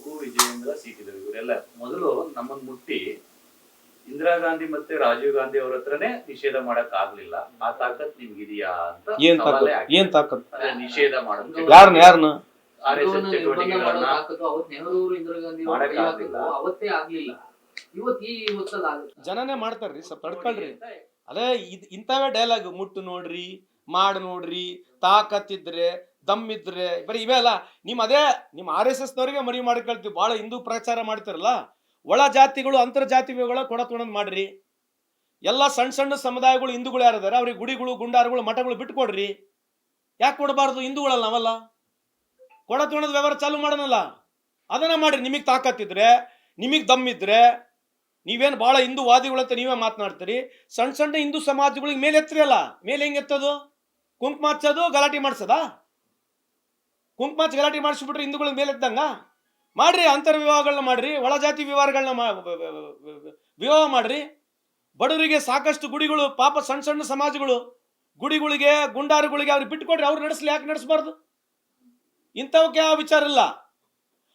ಅಶೋಕು ವಿಜಯೇಂದ್ರ ಸಿಕ್ಕಿದ್ರು ಇವರೆಲ್ಲ ಮೊದಲು ನಮ್ಮನ್ ಮುಟ್ಟಿ ಇಂದಿರಾ ಗಾಂಧಿ ಮತ್ತೆ ರಾಜೀವ್ ಗಾಂಧಿ ಅವ್ರ ಹತ್ರನೇ ನಿಷೇಧ ಮಾಡಕ್ ಆಗ್ಲಿಲ್ಲ. ಆ ತಾಕತ್ ನಿಮ್ಗಿದೆಯಾ ಅಂತ ಏನ್ ಸವಾಲೇ ತಾಕತ್ ಆಗಿದೆ. ಏನ್ ತಾಕತ್? ಅದೇ ನಿಷೇಧ ಮಾಡೋದು ಯಾರನ್ನ ಯಾರನ್ನ ಆರ್ ಎಸ್ ಎಸ್ ನಿರ್ಬಂಧ ಚಟುವಟಿಕೆಗಳನ್ನ ಮಾಡೋದು ಹಾಕೋದು ಅವತ್ತು ನೆಹರು ಇಂದಿರಾ ಗಾಂಧಿ ಅವ್ರು ಕೈ ಆಗ್ಲಿಲ್ಲ. ಹಾಕಿದ್ರು, ಅವತ್ತೇ ಆಗ್ಲಿಲ್ಲ. ಇವತ್ತು ಈ ಹೊತ್ತಲ್ಲಿ ಆಗುತ್ತೆ. ಜನನೇ ಮಾಡ್ತಾರ್ರಿ ಸ್ವಲ್ಪ ತಡ್ಕೊಳ್ರಿ ಅದೇ ಇದ್ ಇಂಥವೇ ಡೈಲಾಗ್ ಮುಟ್ಟು ನೋಡ್ರಿ ಮಾಡ್ ನೋಡ್ರಿ ತಾಕತ್ತಿದ್ರೆ ದಮ್ ಇದ್ರೆ ಬರೀ ಇವೇ ಅಲ್ಲ ನಿಮ್ಮ ಅದೇ ನಿಮ್ಮ ಆರ್ ಎಸ್ ಎಸ್ ನವರಿಗೆ ಮರಿ ಮಾಡ್ಕೊಳ್ತೀವಿ ಬಹಳ ಹಿಂದೂ ಪ್ರಚಾರ ಮಾಡ್ತಿರಲ್ಲ, ಒಳ ಜಾತಿಗಳು ಅಂತರ್ಜಾತಿಗಳ ಕೊಡ ತೊಗೊಂಡ್ ಮಾಡ್ರಿ. ಎಲ್ಲ ಸಣ್ಣ ಸಣ್ಣ ಸಮುದಾಯಗಳು ಹಿಂದೂಗಳು ಯಾರಿದಾರೆ ಅವ್ರಿಗೆ ಗುಡಿಗಳು, ಗುಂಡಾರುಗಳು, ಮಠಗಳು ಬಿಟ್ಕೊಡ್ರಿ. ಯಾಕೆ ಕೊಡಬಾರ್ದು? ಹಿಂದೂಗಳಲ್ಲ ನಾವಲ್ಲ. ಕೊಡ ತೊಗೊಳೋದ್ ವ್ಯವಹಾರ ಚಾಲು ಮಾಡೋಣಲ್ಲ. ಅದನ್ನ ಮಾಡ್ರಿ. ನಿಮಗೆ ತಾಕತ್ತಿದ್ರೆ, ನಿಮಗೆ ದಮ್ಮಿದ್ರೆ, ನೀವೇನು ಭಾಳ ಹಿಂದೂ ಅಂತ ನೀವೇ ಮಾತನಾಡ್ತೀರಿ. ಸಣ್ಣ ಸಣ್ಣ ಹಿಂದೂ ಸಮಾಜಗಳಿಗೆ ಮೇಲೆ ಎತ್ತರಿ ಅಲ್ಲ. ಮೇಲೆ ಹೆಂಗೆ ಎತ್ತೋದು? ಕುಂಕುಮ ಹಚ್ಚೋದು, ಗಲಾಟೆ ಮಾಡ್ಸೋದಾ? ಕುಂಕುಮ ಹಚ್ಚಿ ಗಲಾಟೆ ಮಾಡಿಸ್ಬಿಟ್ರೆ ಹಿಂದೂಗಳ ಮೇಲೆ ಎದ್ದಂಗ ಮಾಡ್ರಿ ಅಂತರ್ ವಿವಾಹಗಳನ್ನ ಮಾಡ್ರಿ, ಒಳ ಜಾತಿ ವಿವಾಹಗಳನ್ನ ವಿವಾಹ ಮಾಡ್ರಿ. ಬಡವರಿಗೆ ಸಾಕಷ್ಟು ಗುಡಿಗಳು, ಪಾಪ ಸಣ್ಣ ಸಣ್ಣ ಸಮಾಜಗಳು, ಗುಡಿಗಳಿಗೆ, ಗುಂಡಾರುಗಳಿಗೆ ಅವ್ರಿಗೆ ಬಿಟ್ಟುಕೊಡ್ರಿ, ಅವ್ರು ನಡೆಸ್ಲಿ, ಯಾಕೆ ನಡೆಸಬಾರ್ದು? ಇಂಥವಕ್ಕೆ ಯಾವ ವಿಚಾರ ಇಲ್ಲ.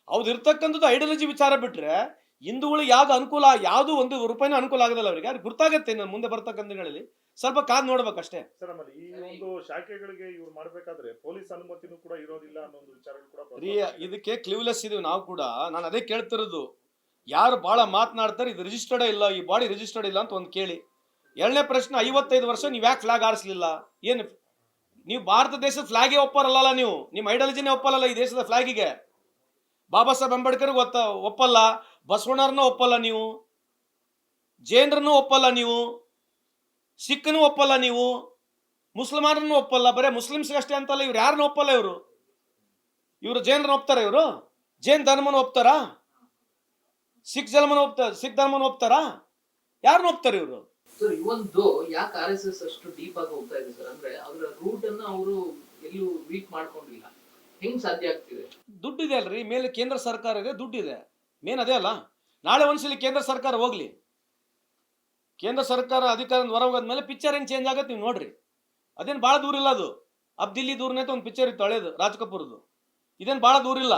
ಅವ್ದು ಇರ್ತಕ್ಕಂಥದ್ದು ಐಡಿಯಾಲಜಿ ವಿಚಾರ ಬಿಟ್ರೆ ಹಿಂದೂಗಳಿಗೆ ಯಾವ್ದು ಅನುಕೂಲ ಯಾವುದು ಒಂದು ರೂಪಾಯಿನೂ ಅನುಕೂಲ ಆಗೋದಿಲ್ಲ ಅವರಿಗೆ. ಅವ್ರಿಗೆ ಗೊತ್ತಾಗತ್ತೆ ನಾನು ಮುಂದೆ ಬರ್ತಕ್ಕಂಥ ದಿನಗಳಲ್ಲಿ. ಸ್ವಲ್ಪ ಕಾದ್ ನೋಡ್ಬೇಕಷ್ಟೇ. ಸರ್ ಆಮೇಲೆ ಈ ಒಂದು ಶಾಖೆಗಳಿಗೆ ಇವ್ರು ಮಾಡ್ಬೇಕಾದ್ರೆ ಪೊಲೀಸ್ ಅನುಮತಿನೂ ಕೂಡ ಇರೋದಿಲ್ಲ ಅನ್ನೋ ಒಂದು ವಿಚಾರಗಳು ಕೂಡ ರೀ ಇದಕ್ಕೆ ಕ್ಲಿವ್ಲೆಸ್ ಇದೀವಿ ನಾವು ಕೂಡ. ನಾನು ಅದೇ ಕೇಳ್ತಿರೋದು. ಯಾರು ಬಹಳ ಮಾತನಾಡ್ತಾರೆ ಇದು ರಿಜಿಸ್ಟರ್ಡ್ ಇಲ್ಲ ಈ ಬಾಡಿ ರಿಜಿಸ್ಟರ್ಡ್ ಇಲ್ಲ ಅಂತ ಒಂದು ಕೇಳಿ. ಎರಡನೇ ಪ್ರಶ್ನೆ ಐವತ್ತೈದು ವರ್ಷ ನೀವು ಯಾಕೆ ಫ್ಲಾಗ್ ಆರಿಸಲಿಲ್ಲ? ಏನು ನೀವು ಭಾರತ ದೇಶದ ಫ್ಲಾಗೇ ಒಪ್ಪರಲ್ಲ ನೀವು? ನಿಮ್ಮ ಐಡಿಯಾಲಜಿನೇ ಒಪ್ಪಲ್ಲ ಈ ದೇಶದ ಫ್ಲಾಗಿಗೆ ಬಾಬಾ ಸಾಹೇಬ್ ಅಂಬೇಡ್ಕರ್ ಗೊತ್ತ ಒಪ್ಪಲ್ಲ. ಬಸವಣ್ಣರನ್ನ ಒಪ್ಪಲ್ಲ ನೀವು ಜೈನರನ್ನು ಒಪ್ಪಲ್ಲ ನೀವು ಸಿಖ್ನು ಒಪ್ಪಲ್ಲ ನೀವು ಮುಸ್ಲಿಮಾನರನ್ನು ಒಪ್ಪಲ್ಲ ಬರೇ ಮುಸ್ಲಿಮ್ಸ್ಗೆ ಅಷ್ಟೇ ಅಂತಲ್ಲ ಇವ್ರು ಯಾರನ್ನ ಒಪ್ಪಲ್ಲ ಇವರು? ಇವರು ಜೈನರನ್ನ ಒಪ್ತಾರ ಇವರು? ಜೈನ್ ಧರ್ಮನ ಒಪ್ತಾರಾ? ಸಿಖ್ ಜನ್ಮನ ಒಪ್ತಾರ ಸಿಖ್ ಧರ್ಮನ ಒಪ್ತಾರಾ? ಯಾರನ್ನ ಒಪ್ತಾರೆ ಇವರು? ಸರ್ ಇವೊಂದು ಯಾಕೆ ಆರ್ ಎಸ್ ಎಸ್ ಅಷ್ಟು ಡೀಪ್ ಆಗಿ ಹೋಗ್ತಾ ಇದೆ ಸರ್? ಅಂದ್ರೆ ಅದರ ರೂಟ್ ಅನ್ನ ಅವರು ಎಲ್ಲೂ ವೀಕ್ ಮಾಡ್ಕೊಂಡಿಲ್ಲ. ಹೆಂಗ್ ಸಾಧ್ಯ ಆಗ್ತಿದೆ? ದುಡ್ಡಿದೆ ಅಲ್ರಿ ಮೇಲೆ ಕೇಂದ್ರ ಸರ್ಕಾರ ಇದೆ ದುಡ್ಡಿದೆ. ಮೇನ್ ಅದೇ ಅಲ್ಲ, ನಾಳೆ ಒಂದ್ಸಲ ಕೇಂದ್ರ ಸರ್ಕಾರ ಹೋಗ್ಲಿ. ಕೇಂದ್ರ ಸರ್ಕಾರ ಅಧಿಕಾರದ ಹೊರ ಮೇಲೆ ಪಿಕ್ಚರ್ ಏನು ಚೇಂಜ್ ಆಗತ್ತೆ ನೀವು ನೋಡ್ರಿ. ಅದೇನು ಭಾಳ ದೂರ ಇಲ್ಲ ಅದು. ಅಬ್ ದಿಲ್ಲಿ ದೂರನೇ ಒಂದು ಪಿಕ್ಚರ್ ಇತ್ತು ಹಳೇದು, ರಾಜ್ ಕಪೂರ್ದು. ಇದೇನು ಭಾಳ ದೂರ ಇಲ್ಲ.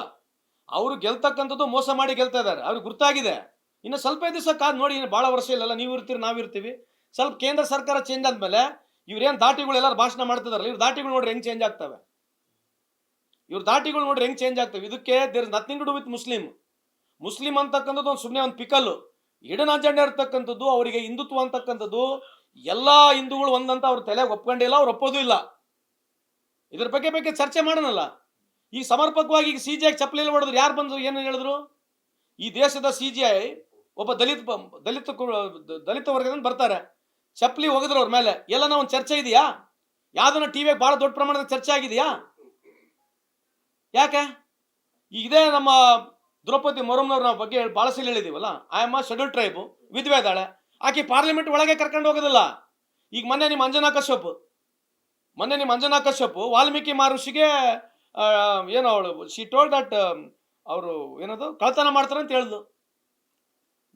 ಅವರು ಗೆಲ್ತಕ್ಕಂಥದ್ದು ಮೋಸ ಮಾಡಿ ಗೆಲ್ತಾ ಇದ್ದಾರೆ ಅವ್ರಿಗೆ ಗುರ್ತಾಗಿದೆ. ಇನ್ನು ಸ್ವಲ್ಪ ದಿವಸ ಕಾದ್ ನೋಡಿ, ಇನ್ನು ಭಾಳ ವರ್ಷ ಇಲ್ಲಲ್ಲ ನೀವು ಇರ್ತೀರಿ, ನಾವು ಇರ್ತೀವಿ. ಸ್ವಲ್ಪ ಕೇಂದ್ರ ಸರ್ಕಾರ ಚೇಂಜ್ ಆದ್ಮೇಲೆ ಇವ್ರೇನು ದಾಟಿಗಳು ಎಲ್ಲರೂ ಭಾಷಣ ಮಾಡ್ತಿದಾರಲ್ಲ, ಇವ್ರ ದಾಟಿಗಳು ನೋಡ್ರಿ ಹೆಂಗೆ ಚೇಂಜ್ ಆಗ್ತವೆ. ಇವ್ರ ದಾಟಿಗಳು ನೋಡ್ರಿ ಹೆಂಗೆ ಚೇಂಜ್ ಆಗ್ತವೆ. ಇದಕ್ಕೆ there is nothing to with Muslim Muslim ಅಂತಕ್ಕಂಥದ್ದು ಒಂದು ಸುಮ್ಮನೆ ಒಂದು ಪಿಕಲ್ಲು. ಇಡನ್ ಅಜೆಂಡ ಇರ್ತಕ್ಕಂಥದ್ದು, ಅವರಿಗೆ ಹಿಂದುತ್ವ ಅಂತಕ್ಕಂಥದ್ದು, ಎಲ್ಲ ಹಿಂದೂಗಳು ಒಂದಂತ ಅವ್ರ ತಲೆ ಒಪ್ಕೊಂಡಿಲ್ಲ ಅವ್ರು ಒಪ್ಪೋದು ಇಲ್ಲ. ಇದ್ರ ಬಗ್ಗೆ ಬಗ್ಗೆ ಚರ್ಚೆ ಮಾಡೋಣಲ್ಲ. ಈಗ ಸಮರ್ಪಕವಾಗಿ ಈಗ ಸಿ ಜಿ ಐ ಚಪ್ಪಲಿ ಹೊಡೆದ್ರು, ಯಾರು ಬಂದ್ರು, ಏನು ಹೇಳಿದ್ರು? ಈ ದೇಶದ ಸಿ ಜಿ ಐ ಒಬ್ಬ ದಲಿತ ದಲಿತ ದಲಿತ ವರ್ಗದಿಂದ ಬರ್ತಾರೆ. ಚಪ್ಪಲಿ ಒಗೆದ್ರು ಅವ್ರ ಮೇಲೆ. ಎಲ್ಲ ಒಂದು ಚರ್ಚೆ ಇದೆಯಾ? ಯಾವ್ದನ್ನ ಟಿವಿಯಾಗ ಭಾಳ ದೊಡ್ಡ ಪ್ರಮಾಣದ ಚರ್ಚೆ ಆಗಿದೆಯಾ? ಯಾಕೆ? ಈಗ ಇದೇ ನಮ್ಮ ದ್ರೌಪದಿ ಮೊರಮ್ನವ್ರ ನಾವು ಬಗ್ಗೆ ಹೇಳಿ ಭಾಳ ಸಲ ಹೇಳಿದೀವಲ್ಲ? I am a schedule tribe ವಿಧವೆ ಇದ್ದಾಳೆ ಆಕೆ ಪಾರ್ಲಿಮೆಂಟ್ ಒಳಗೆ ಕರ್ಕೊಂಡು ಹೋಗೋದಿಲ್ಲ. ಈಗ ಮೊನ್ನೆ ನಿಮ್ಮ ಅಂಜನಾ ಕಶ್ಯಪ್, ಮೊನ್ನೆ ನಿಮ್ಮ ಅಂಜನಾ ಕಶ್ಯಪ್ ವಾಲ್ಮೀಕಿ ಮಹರ್ಷಿಗೆ ಏನೋ ಅವಳು ಶಿ ಟೋಲ್ಡ್ ದಟ್ ಅವರು ಏನದು ಕಳ್ತನ ಮಾಡ್ತಾರೆ ಅಂತ ಹೇಳ್ದು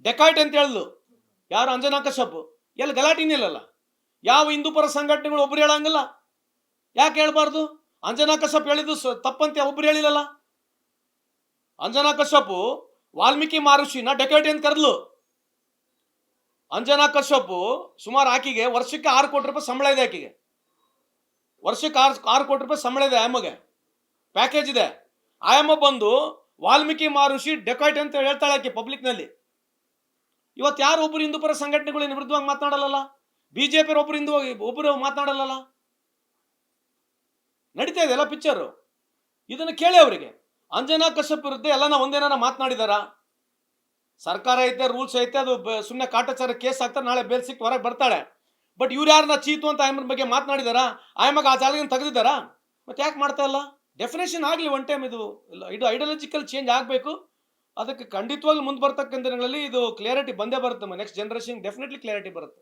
ಡೆಕಾಯ್ಟ್ ಅಂತ ಹೇಳ್ದು ಯಾರು ಅಂಜನಾ ಕಶ್ಯಪ್? ಎಲ್ಲಿ ಗಲಾಟಿನೇ ಇಲ್ಲಲ್ಲ. ಯಾವ ಹಿಂದೂ ಪರ ಸಂಘಟನೆಗಳು ಒಬ್ರು ಹೇಳಂಗಿಲ್ಲ. ಯಾಕೆ ಹೇಳ್ಬಾರ್ದು? ಅಂಜನಾ ಕಶ್ಯಪ್ ಹೇಳಿದ್ದು ತಪ್ಪಂತೆ ಒಬ್ರು ಹೇಳಿಲ್ಲಲ್ಲ. ಅಂಜನಾ ಕಶ್ಯಪು, ವಾಲ್ಮೀಕಿ ಮಹರ್ಷಿನ ಡೆಕೋಟಿ ಅಂತ ಕರೆದ್ಲು? ಅಂಜನಾ ಕಶ್ಯಪು ಸುಮಾರು ಆಕಿಗೆ ವರ್ಷಕ್ಕೆ ಆರು ಕೋಟಿ ರೂಪಾಯಿ ಸಂಬಳ ಇದೆ ಆಕಿಗೆ. ವರ್ಷಕ್ಕೆ ಆರು ಆರು ಕೋಟಿ ರೂಪಾಯಿ ಸಂಬಳ ಇದೆ ಆಯಮ್ಮಗೆ. ಪ್ಯಾಕೇಜ್ ಇದೆ. ಆಯಮ್ಮ ಬಂದು ವಾಲ್ಮೀಕಿ ಮಹರ್ಷಿ ಡೆಕಾಯ್ಟ್ ಅಂತ ಹೇಳ್ತಾಳೆ ಆಕೆ ಪಬ್ಲಿಕ್ನಲ್ಲಿ ಇವತ್ತು ಯಾರು ಒಬ್ಬರು ಹಿಂದೂ ಪರ ಸಂಘಟನೆಗಳು ವಿರುದ್ಧವಾಗಿ ಮಾತನಾಡಲ್ಲ ಬಿ ಜೆ ಪಿ ಒಬ್ಬರು ಹಿಂದೂ ಒಬ್ಬರು ಮಾತನಾಡಲ್ಲ ನಡೀತಾ ಇದೆ ಎಲ್ಲ ಪಿಕ್ಚರು ಇದನ್ನು ಕೇಳಿ ಅವರಿಗೆ. ಅಂಜನಾ ಕಶ್ಯಪ್ ವಿರುದ್ಧ ಎಲ್ಲ ನಾವು ಒಂದೇನಾರ ಮಾತನಾಡಿದಾರ? ಸರ್ಕಾರ ಐತೆ ರೂಲ್ಸ್ ಐತೆ, ಅದು ಸುಮ್ಮನೆ ಕಾಟಾಚಾರ ಕೇಸ್ ಆಗ್ತಾರೆ ನಾಳೆ ಬೇಲ್ ಸಿಕ್ಕಿ ಹೊರಗೆ ಬರ್ತಾಳೆ. ಬಟ್ ಇವ್ರು ಯಾರನ್ನ ಚೀತು ಅಂತ ಆಯಮ್ಮನ ಬಗ್ಗೆ ಮಾತನಾಡಿದಾರ? ಆಯಮ್ಮಗೆ ಆ ಜಾಗದಿಂದ ತೆಗೆದಿದ್ದಾರಾ? ಮತ್ತೆ ಯಾಕೆ ಮಾಡ್ತಾ ಇಲ್ಲ? ಡೆಫಿನೇಷನ್ ಆಗಲಿ ಒನ್ ಟೈಮ್ ಇದು. ಇದು ಐಡಿಯಾಲಜಿಕಲ್ ಚೇಂಜ್ ಆಗಬೇಕು. ಅದಕ್ಕೆ ಖಂಡಿತವಾಗ್ಲೂ ಮುಂದೆ ಬರ್ತಕ್ಕಂಥ ದಿನಗಳಲ್ಲಿ ಇದು ಕ್ಲಿಯರಿಟಿ ಬಂದೇ ಬರುತ್ತೆ ನೆಕ್ಸ್ಟ್ ಜನರೇಷನ್ ಡೆಫಿನೆಟ್ಲಿ ಕ್ಲಿಯರಿಟಿ ಬರುತ್ತೆ.